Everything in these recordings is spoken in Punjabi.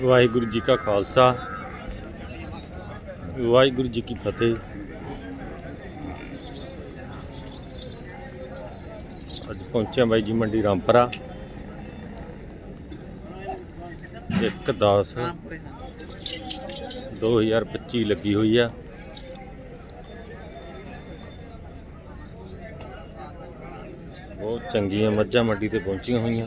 ਵਾਹਿਗੁਰੂ ਜੀ ਕਾ ਖਾਲਸਾ। ਵਾਹਿਗੁਰੂ ਜੀ ਕੀ ਫਤਿਹ। ਅੱਜ ਪਹੁੰਚਿਆ ਬਾਈ ਜੀ ਮੰਡੀ ਰਾਮਪਰਾ। 1 10 2025 ਲੱਗੀ ਹੋਈ ਆ। ਬਹੁਤ ਚੰਗੀਆਂ ਮੱਝਾਂ ਮੰਡੀ ਤੇ ਪਹੁੰਚੀਆਂ ਹੋਈਆਂ।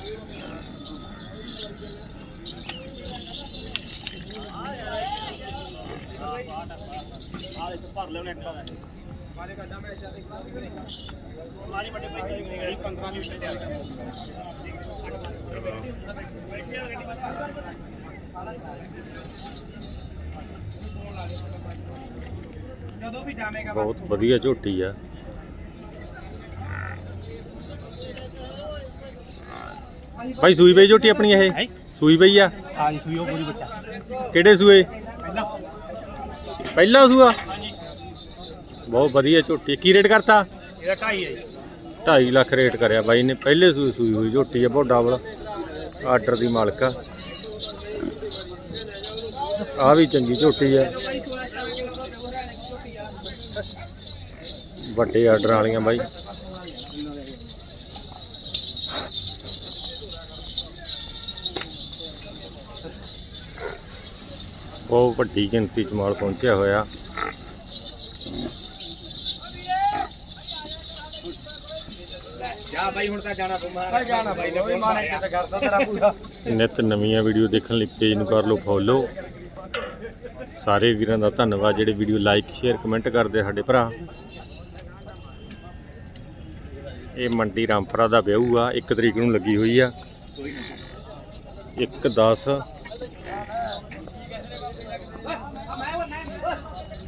ਬਹੁਤ ਵਧੀਆ ਝੋਟੀ ਆ। ਭਾਈ ਸੂਈ ਬਈ ਝੋਟੀ ਆਪਣੀ ਇਹ? ਸੂਈ ਬਈ ਆ? ਹਾਂ ਜੀ ਸੂਈਓ ਪੂਰੀ ਬੱਚਾ। ਕਿਹੜੇ ਸੂਏ? ਪਹਿਲਾਂ। ਪਹਿਲਾ ਸੂਆ? ਬਹੁਤ ਵਧੀਆ ਝੋਟੀ। ਕੀ ਰੇਟ ਕਰਤਾ? ਇਹਦਾ ਢਾਈ ਹੈ ਜੀ। 2.5 ਲੱਖ ਰੇਟ ਕਰਿਆ ਬਾਈ ਨੇ। ਪਹਿਲੇ ਸੂਈ ਸੂਈ ਹੋਈ ਝੋਟੀ ਆ ਬਹੁਤ ਡਬਲ ਆਰਡਰ ਦੀ ਮਾਲਕ ਆ। ਆ ਵੀ ਚੰਗੀ ਝੋਟੀ ਆ। ਵੱਡੇ ਆਰਡਰ ਵਾਲੀਆਂ ਬਾਈ। ਬਹੁਤ ਵੱਡੀ ਗਿਣਤੀ ਚ ਮਾਲ ਪਹੁੰਚਿਆ ਹੋਇਆ। ਜਾ ਬਾਈ ਹੁਣ ਤਾਂ ਜਾਣਾ ਪਊਗਾ ਜਾਣਾ ਬਾਈ ਨੇ ਕੋਈ ਮਾਰੇ ਕਿਤੇ ਕਰਦਾ ਤੇਰਾ ਪੂਰਾ। ਨਿਤ ਨਵੀਆਂ ਵੀਡੀਓ ਦੇਖਣ ਲਈ ਪੇਜ ਨੂੰ ਕਰ ਲਓ ਫੋਲੋ। ਸਾਰੇ ਵੀਰਾਂ ਦਾ ਧੰਨਵਾਦ ਜਿਹੜੇ ਵੀਡੀਓ ਲਾਈਕ ਸ਼ੇਅਰ ਕਮੈਂਟ ਕਰਦੇ ਸਾਡੇ ਭਰਾ। ਇਹ ਮੰਡੀ ਰਾਮਪੁਰਾ ਦਾ ਵਿਆਹ ਆ 1 ਤਰੀਕ ਨੂੰ ਲੱਗੀ ਹੋਈ ਆ। 1 10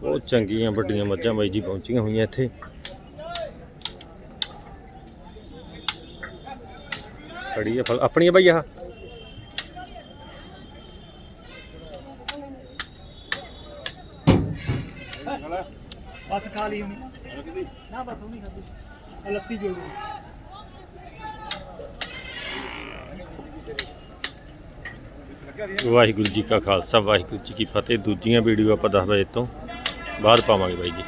ਬਹੁਤ ਚੰਗੀਆਂ ਵੱਡੀਆਂ ਮੱਝਾਂ ਬਾਈ ਜੀ ਪਹੁੰਚੀਆਂ ਹੋਈਆਂ ਇੱਥੇ। ਖੜੀ ਆ ਫਲ ਆਪਣੀ ਆ ਬਾਈ ਆਹ? ਬਸ ਖਾ ਲਈ ਹੁਣੀ। ਨਾ ਬਸ ਹੁਣੀ ਖਾਦੀ ਲੱਸੀ ਪੀਓ ਵਾਹਿਗੁਰੂ ਜੀ ਕਾ ਖਾਲਸਾ, ਵਾਹਿਗੁਰੂ ਜੀ ਕੀ ਫਤਿਹ। ਦੂਜੀਆਂ ਵੀਡੀਓ ਆਪਾਂ 10 ਵਜੇ ਤੋਂ ਬਾਅਦ ਪਾਵਾਂਗੇ ਬਾਈ ਜੀ।